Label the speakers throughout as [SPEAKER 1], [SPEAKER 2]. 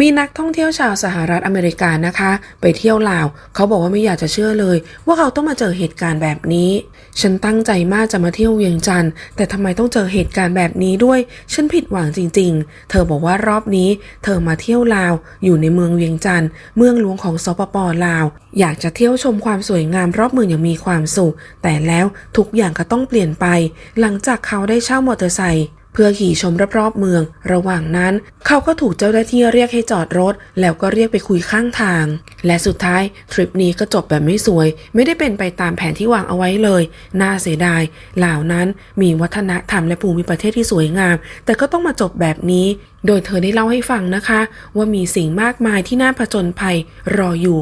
[SPEAKER 1] มีนักท่องเที่ยวชาวสหรัฐอเมริกานะคะ ไปเที่ยวลาว เขาบอกว่าไม่อยากจะเชื่อเลย ว่าเขาต้องมาเจอเหตุการณ์แบบนี้ ฉันตั้งใจมากจะมาเที่ยวเวียงจันทร์แต่ทำไมต้องเจอเหตุการณ์แบบนี้ด้วย ฉันผิดหวังจริง ๆ เธอบอกว่ารอบนี้ เธอมาเที่ยวลาว อยู่ในเมืองเวียงจันทร์เมืองหลวงของสปปลาว อยากจะเที่ยวชมความสวยงามรอบเมืองอย่างมีความสุข แต่แล้วทุกอย่างก็ต้องเปลี่ยนไป หลังจากเขาได้เช่ามอเตอร์ไซค์ เพื่อขี่ชมรอบๆเมือง ระหว่างนั้น เขาก็ถูกเจ้าหน้าที่เรียกให้จอดรถ แล้วก็เรียกไปคุยข้างทาง และสุดท้ายทริปนี้ก็จบแบบไม่สวย ไม่ได้เป็นไปตามแผนที่วางเอาไว้เลย น่าเสียดายเหล่านั้นมีวัฒนธรรมและภูมิประเทศที่สวยงาม แต่ก็ต้องมาจบแบบนี้ โดยเธอได้เล่าให้ฟังนะคะ ว่ามีสิ่งมากมายที่น่าผจญภัยรออยู่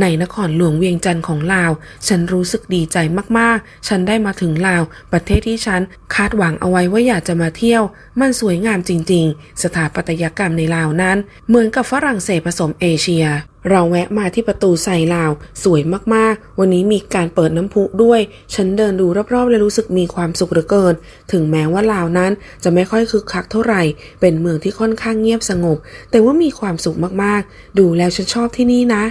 [SPEAKER 1] ในนครหลวงเวียงจันทร์ของลาว ฉันรู้สึกดีใจมากๆ ฉันได้มาถึงลาว ประเทศที่ฉันคาดหวังเอาไว้ว่าอยากจะมาเที่ยว มันสวยงามจริง ๆ สถาปัตยกรรมในลาวนั้น เหมือนกับฝรั่งเศสผสมเอเชีย เราแวะมาที่ประตูใส่ลาว สวยมากๆ วันนี้มีการเปิดน้ำพุด้วย ฉันเดินดูรอบๆและรู้สึกมีความสุขเหลือเกิน ถึงแม้ว่าลาวนั้นจะไม่ค่อยคึกคักเท่าไหร่ เป็นเมืองที่ค่อนข้างเงียบสงบ แต่ว่ามีความสุขมากๆ ดูแล้วฉันชอบที่นี่นะ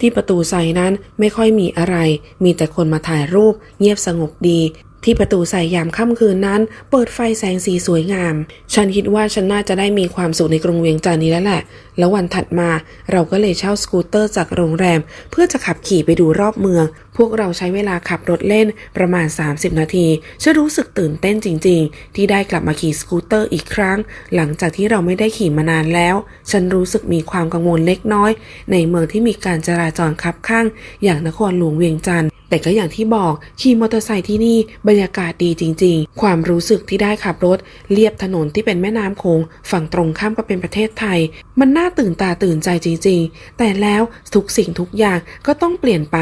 [SPEAKER 1] ที่ประตูใสนั้นไม่ค่อยมีอะไร มีแต่คนมาถ่ายรูป เงียบสงบดี ที่ประตูใส่ยามค่ำคืนนั้น เปิดไฟแสงสีสวยงาม ฉันคิดว่าฉันน่าจะได้มีความสุขในกรุงเวียงจันทร์นี้แล้วแหละ แล้ววันถัดมาเราก็เลยเช่าสกูตเตอร์จากโรงแรม เพื่อจะขับขี่ไปดูรอบเมือง พวกเราใช้เวลาขับรถเล่นประมาณ 30 นาทีฉันรู้สึกตื่นเต้นจริง ๆ ที่ได้กลับมาขี่สกูตเตอร์อีกครั้ง หลังจากที่เราไม่ได้ขี่มานานแล้ว ฉันรู้สึกมีความกังวลเล็กน้อย ในเมืองที่มีการจราจรคับข้าง อย่างนครหลวงเวียงจันทร์ แต่ก็อย่างที่บอกขี่มอเตอร์ไซค์ที่นี่บรรยากาศดีจริง ๆ ความรู้สึกที่ได้ขับรถเลียบถนนที่เป็นแม่น้ำโขงฝั่งตรงข้ามก็เป็นประเทศไทย มันน่าตื่นตาตื่นใจจริง ๆ แต่แล้วทุกสิ่งทุกอย่างก็ต้องเปลี่ยนไป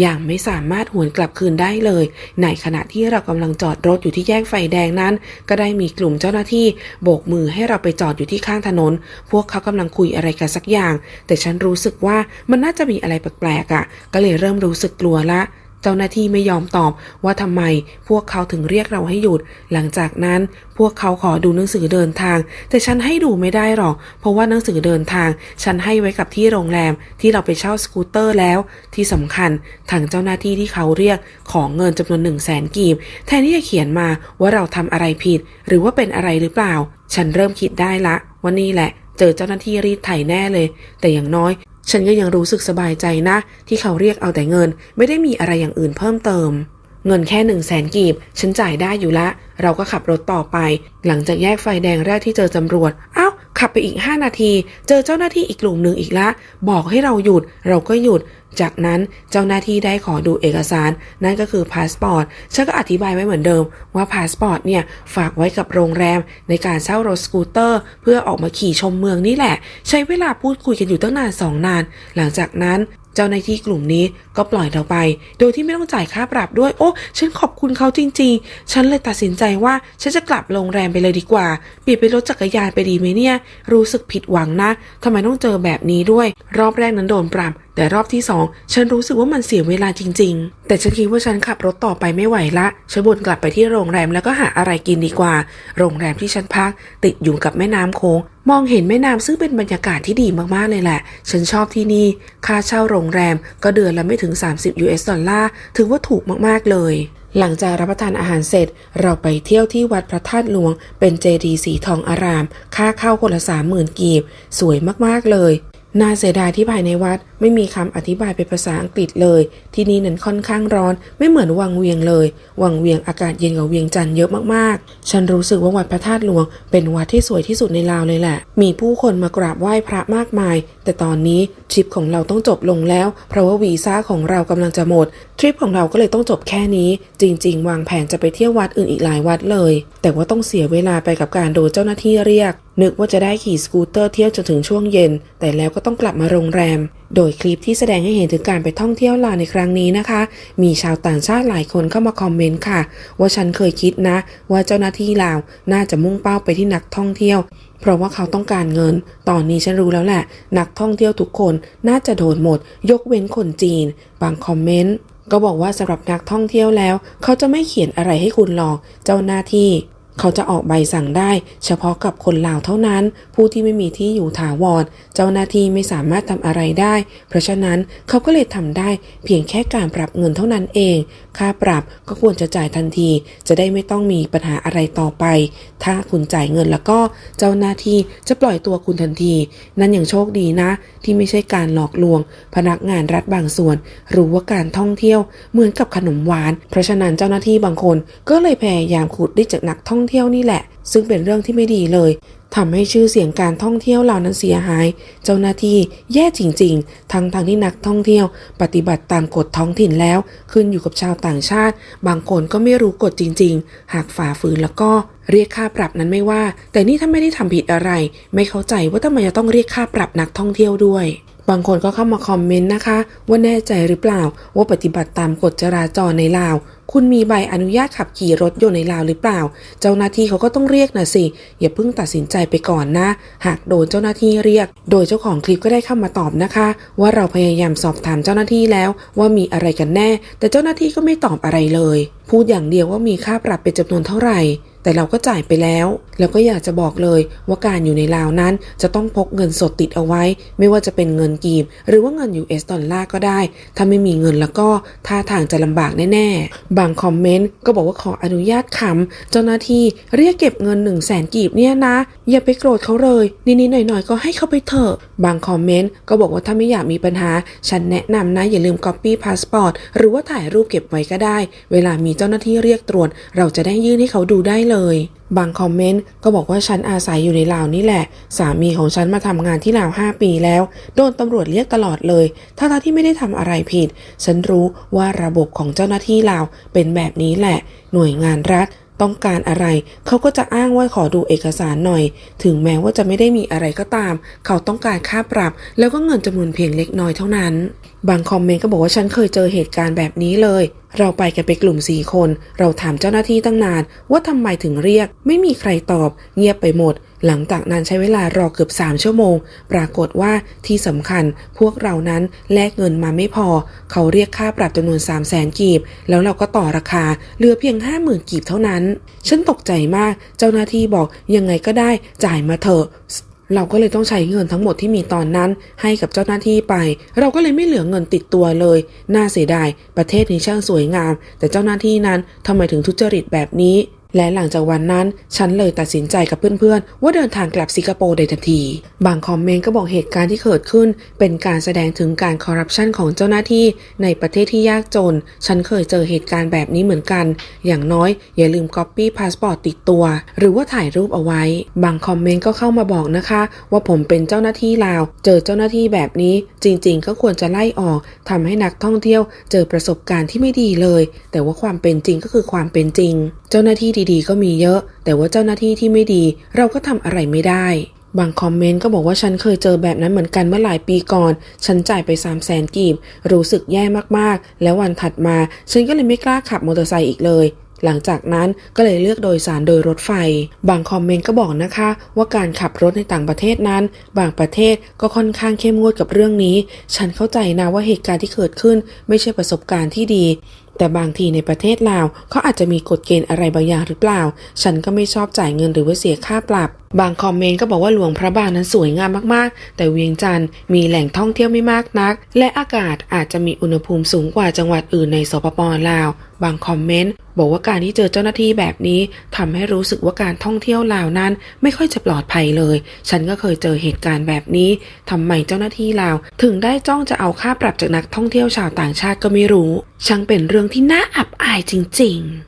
[SPEAKER 1] อย่างไม่สามารถหวนกลับคืนได้เลย ในขณะที่เรากำลังจอดรถอยู่ที่แยกไฟแดงนั้น ก็ได้มีกลุ่มเจ้าหน้าที่โบกมือให้เราไปจอดอยู่ที่ข้างถนน พวกเขากำลังคุยอะไรกันสักอย่าง แต่ฉันรู้สึกว่ามันน่าจะมีอะไรแปลกๆอะ่ะ ก็เลยเริ่มรู้สึกกลัวละเจ้าหน้าที่ไม่ยอมตอบว่าทำไมพวกเขาถึงเรียกเราให้หยุด หลังจากนั้นพวกเขาขอดูหนังสือเดินทาง แต่ฉันให้ดูไม่ได้หรอก เพราะว่าหนังสือเดินทาง ฉันให้ไว้กับที่โรงแรมที่เราไปเช่าสกูตเตอร์แล้ว ที่สำคัญทางเจ้าหน้าที่ที่เขาเรียกของเงินจำนวนหนึ่งแสนกีบ แทนที่จะเขียนมาว่าเราทำอะไรผิด หรือว่าเป็นอะไรหรือเปล่า ฉันเริ่มคิดได้ละว่านี่แหละเจอเจ้าหน้าที่รีดไถแน่เลย แต่อย่างน้อย ฉันก็ยังรู้สึกสบายใจนะ ที่เขาเรียกเอาแต่เงิน ไม่ได้มีอะไรอย่างอื่นเพิ่มเติม เงินแค่หนึ่งแสนกีบ ฉันจ่ายได้อยู่ละ เราก็ขับรถต่อไป หลังจากแยกไฟแดงแรกที่เจอตำรวจ เอ้า ขับไปอีก 5 นาที เจอเจ้าหน้าที่อีกกลุ่มหนึ่งอีกละ บอกให้เราหยุด เราก็หยุด จากนั้นเจ้าหน้าที่ได้ขอดูเอกสาร นั่นก็คือพาสปอร์ต ฉันก็อธิบายไว้เหมือนเดิม ว่าพาสปอร์ตเนี่ยฝากไว้กับโรงแรม ในการเช่ารถสกูตเตอร์ เพื่อออกมาขี่ชมเมืองนี่แหละ ใช้เวลาพูดคุยกันอยู่ตั้งนานสองนาน หลังจากนั้น เจ้าหน้าที่กลุ่มนี้ก็ปล่อยเราไป โดยที่ไม่ต้องจ่ายค่าปรับด้วย โอ้ฉันขอบคุณเขาจริง ๆ ฉันเลยตัดสินใจว่าฉันจะกลับโรงแรมไปเลยดีกว่าเปลี่ยนเป็นรถจักรยานไปดีไหมเนี่ย รู้สึกผิดหวังนะทำไมต้องเจอแบบนี้ด้วย รอบแรกนั้นโดนปรับ แต่รอบที่สองฉันรู้สึกว่ามันเสียเวลาจริง ๆ แต่ฉันคิดว่าฉันขับรถต่อไปไม่ไหวละ ฉันวนกลับไปที่โรงแรมแล้วก็หาอะไรกินดีกว่า โรงแรมที่ฉันพัก ติดอยู่กับแม่น้ำโค้งมองเห็นแม่น้ำซึ่งเป็นบรรยากาศที่ดีมากๆเลยแหละ ฉันชอบที่นี่ ค่าเช่าโรงแรมก็เดือนละไม่ถึง 30 US ดอลลาร์ ถือว่าถูกมากๆเลยหลังจากรับประทานอาหารเสร็จ เราไปเที่ยวที่วัดพระธาตุหลวง เป็นเจดีย์สีทองอาราม ค่าเข้าคนละสามหมื่นกีบ สวยมาก ๆ เลย น่าเสียดายที่ภายในวัดไม่มีคำอธิบายเป็นภาษาอังกฤษเลย ที่นี่นั้นค่อนข้างร้อนไม่เหมือนวังเวียงเลย วังเวียงอากาศเย็นกว่าเวียงจันทร์เยอะมากๆ ฉันรู้สึกว่าวัดพระธาตุหลวง เป็นวัดที่สวยที่สุดในลาวเลยแหละ มีผู้คนมากราบไหว้พระมากมาย แต่ตอนนี้ทริปของเราต้องจบลงแล้ว เพราะว่าวีซ่าของเรากำลังจะหมดทริปของเราก็เลยต้องจบแค่นี้ จริง ๆ วางแผนจะไปเที่ยววัดอื่นอีกหลายวัดเลย แต่ว่าต้องเสียเวลาไปกับการโดนเจ้าหน้าที่เรียก นึกว่าจะได้ขี่สกูตเตอร์เที่ยวจนถึงช่วงเย็น แต่แล้วก็ต้องกลับมาโรงแรม โดยคลิปที่แสดงให้เห็นถึงการไปท่องเที่ยวลาในครั้งนี้นะคะ มีชาวต่างชาติหลายคนเข้ามาคอมเมนต์ค่ะ ว่าฉันเคยคิดนะ ว่าเจ้าหน้าที่ลาวน่าจะมุ่งเป้าไปที่นักท่องเที่ยว เพราะว่าเขาต้องการเงิน ตอนนี้ฉันรู้แล้วแหละ นักท่องเที่ยวทุกคนน่าจะโดนหมด ยกเว้นคนจีน บางคอมเมนต์ก็บอกว่าสำหรับนักท่องเที่ยวแล้ว เขาจะไม่เขียนอะไรให้คุณหรอก เจ้าหน้าที่ เขาจะออกใบสั่งได้ เฉพาะกับคนลาวเท่านั้น ผู้ที่ไม่มีที่อยู่ถาวร เจ้าหน้าที่ไม่สามารถทำอะไรได้ เพราะฉะนั้นเขาก็เลยทำได้เพียงแค่การปรับเงินเท่านั้นเอง ค่าปรับก็ควรจะจ่ายทันที จะได้ไม่ต้องมีปัญหาอะไรต่อไป ถ้าคุณจ่ายเงินแล้วก็เจ้าหน้าที่จะปล่อยตัวคุณทันที นั่นอย่างโชคดีนะ ที่ไม่ใช่การหลอกลวง พนักงานรัฐบางส่วน รู้ว่าการท่องเที่ยวเหมือนกับขนมหวาน เพราะฉะนั้นเจ้าหน้าที่บางคนก็เลยพยายามขุดได้จากนักท่องเที่ยวนี่แหละ ซึ่งเป็นเรื่องที่ไม่ดีเลยทำให้ชื่อเสียงการท่องเที่ยวเหล่านั้นเสียหาย เจ้าหน้าที่แย่จริง ๆ ทั้งทางที่นักท่องเที่ยว ปฏิบัติตามกฎท้องถิ่นแล้ว ขึ้นอยู่กับชาวต่างชาติ บางคนก็ไม่รู้กฎจริง ๆ หากฝ่าฝืนแล้วก็เรียกค่าปรับนั้นไม่ว่า แต่นี่ถ้าไม่ได้ทำผิดอะไร ไม่เข้าใจว่าทำไมจะต้องเรียกค่าปรับนักท่องเที่ยวด้วย บางคนก็เข้ามาคอมเมนต์นะคะ ว่าแน่ใจหรือเปล่า ว่าปฏิบัติตามกฎจราจรในลาว คุณมีใบอนุญาตขับขี่รถยนต์ในลาวหรือเปล่า เจ้าหน้าที่เขาก็ต้องเรียกนะสิ อย่าเพิ่งตัดสินใจไปก่อนนะ หากโดนเจ้าหน้าที่เรียก โดยเจ้าของคลิปก็ได้เข้ามาตอบนะคะ ว่าเราพยายามสอบถามเจ้าหน้าที่แล้ว ว่ามีอะไรกันแน่ แต่เจ้าหน้าที่ก็ไม่ตอบอะไรเลย พูดอย่างเดียวว่ามีค่าปรับเป็นจำนวนเท่าไหร่ แต่เราก็จ่ายไปแล้ว แล้วก็อยากจะบอกเลยว่าการอยู่ในลาวนั้นจะต้องพกเงินสดติดเอาไว้ ไม่ว่าจะเป็นเงินกีบ หรือว่าเงิน US ดอลลาร์ก็ได้ ถ้าไม่มีเงินแล้วก็ท่าทางจะลำบากแน่ ๆ บางคอมเมนต์ก็บอกว่าขออนุญาตขำเจ้าหน้าที่เรียกเก็บเงิน1 0 0 0 0แสนกีบเนี่ยนะ อย่าไปโกรธเขาเลยนิดๆหน่อยๆ ก็ให้เขาไปเถอะบางคอมเมนต์ก็บอกว่าถ้าไม่อยากมีปัญหา ฉันแนะนำนะอย่าลืม copy passport หรือว่าถ่ายรูปเก็บไว้ก็ได้ เวลามีเจ้าหน้าที่เรียกตรวจ เราจะได้ยื่นให้เขาดูได้เลยบางคอมเมนต์ก็บอกว่าฉันอาศัยอยู่ในลาวนี่แหละ สามีของฉันมาทำงานที่ลาว 5 ปีแล้ว โดนตำรวจเรียกตลอดเลยถ้าที่ไม่ได้ทำอะไรผิด ฉันรู้ว่าระบบของเจ้าหน้าที่ลาวเป็นแบบนี้แหละ หน่วยงานรัฐ ต้องการอะไร เขาก็จะอ้างว่าขอดูเอกสารหน่อย ถึงแม้ว่าจะไม่ได้มีอะไรก็ตาม เขาต้องการค่าปรับ แล้วก็เงินจำนวนเพียงเล็กน้อยเท่านั้น บางคอมเมนต์ก็บอกว่าฉันเคยเจอเหตุการณ์แบบนี้เลย เราไปกันไปกลุ่มสี่คน เราถามเจ้าหน้าที่ตั้งนาน ว่าทำไมถึงเรียก ไม่มีใครตอบ เงียบไปหมด หลังจากนั้นใช้เวลารอเกือบ 3 ชั่วโมง ปรากฏว่าที่สำคัญพวกเรานั้นแลกเงินมาไม่พอ เขาเรียกค่าปรับจำนวน 3 0 0แสนกีบ แล้วเราก็ต่อราคาเหลือเพียง 50,000 กีบเท่านั้น ฉันตกใจมาก เจ้าหน้าที่บอกยังไงก็ได้จ่ายมาเถอะเราก็เลยต้องใช้เงินทั้งหมดที่มีตอนนั้นให้กับเจ้าหน้าที่ไป เราก็เลยไม่เหลือเงินติดตัวเลย น่าเสียดาย ประเทศนี้ช่างสวยงาม แต่เจ้าหน้าที่นั้นทำไมถึงทุจริตแบบนี้ และหลังจากวันนั้น ฉันเลยตัดสินใจกับเพื่อนๆ ว่าเดินทางกลับสิงคโปร์ในทันที บางคอมเมนต์ก็บอกเหตุการณ์ที่เกิดขึ้น เป็นการแสดงถึงการคอร์รัปชันของเจ้าหน้าที่ในประเทศที่ยากจน ฉันเคยเจอเหตุการณ์แบบนี้เหมือนกัน อย่างน้อยอย่าลืมก๊อปปี้พาสปอร์ตติดตัว หรือว่าถ่ายรูปเอาไว้ บางคอมเมนต์ก็เข้ามาบอกนะคะ ว่าผมเป็นเจ้าหน้าที่ลาว เจอเจ้าหน้าที่แบบนี้ จริง ๆ ก็ควรจะไล่ออกทำให้นักท่องเที่ยว เจอประสบการณ์ที่ไม่ดีเลย แต่ว่าความเป็นจริงก็คือความเป็นจริง เจ้าหน้าที่ดีๆ ก็มีเยอะ แต่ว่าเจ้าหน้าที่ที่ไม่ดีเราก็ทำอะไรไม่ได้ บางคอมเมนต์ก็บอกว่าฉันเคยเจอแบบนั้นเหมือนกันเมื่อหลายปีก่อน ฉันจ่ายไป3 0 0แสนกีบ รู้สึกแย่มากๆ แล้ววันถัดมา ฉันก็เลยไม่กล้าขับมอเตอร์ไซค์อีกเลยหลังจากนั้นก็เลยเลือกโดยสารโดยรถไฟ บางคอมเมนต์ก็บอกนะคะ ว่าการขับรถในต่างประเทศนั้น บางประเทศก็ค่อนข้างเข้มงวดกับเรื่องนี้ ฉันเข้าใจนะว่าเหตุการณ์ที่เกิดขึ้น ไม่ใช่ประสบการณ์ที่ดี แต่บางทีในประเทศลาวเขาอาจจะมีกฎเกณฑ์อะไรบางอย่างหรือเปล่า ฉันก็ไม่ชอบจ่ายเงินหรือว่าเสียค่าปรับบางคอมเมนต์ก็บอกว่าหลวงพระบางนั้นสวยงามมากๆ แต่เวียงจันทร์มีแหล่งท่องเที่ยวไม่มากนัก และอากาศอาจจะมีอุณหภูมิสูงกว่าจังหวัดอื่นในสปปลาว บางคอมเมนต์บอกว่าการที่เจอเจ้าหน้าที่แบบนี้ทำให้รู้สึกว่าการท่องเที่ยวลาวนั้น ไม่ค่อยจะปลอดภัยเลย ฉันก็เคยเจอเหตุการณ์แบบนี้ทำไมเจ้าหน้าที่ลาว ถึงได้จ้องจะเอาค่าปรับจากนักท่องเที่ยวชาวต่างชาติก็ไม่รู้ ช่างเป็นเรื่องที่น่าอับอายจริง ๆ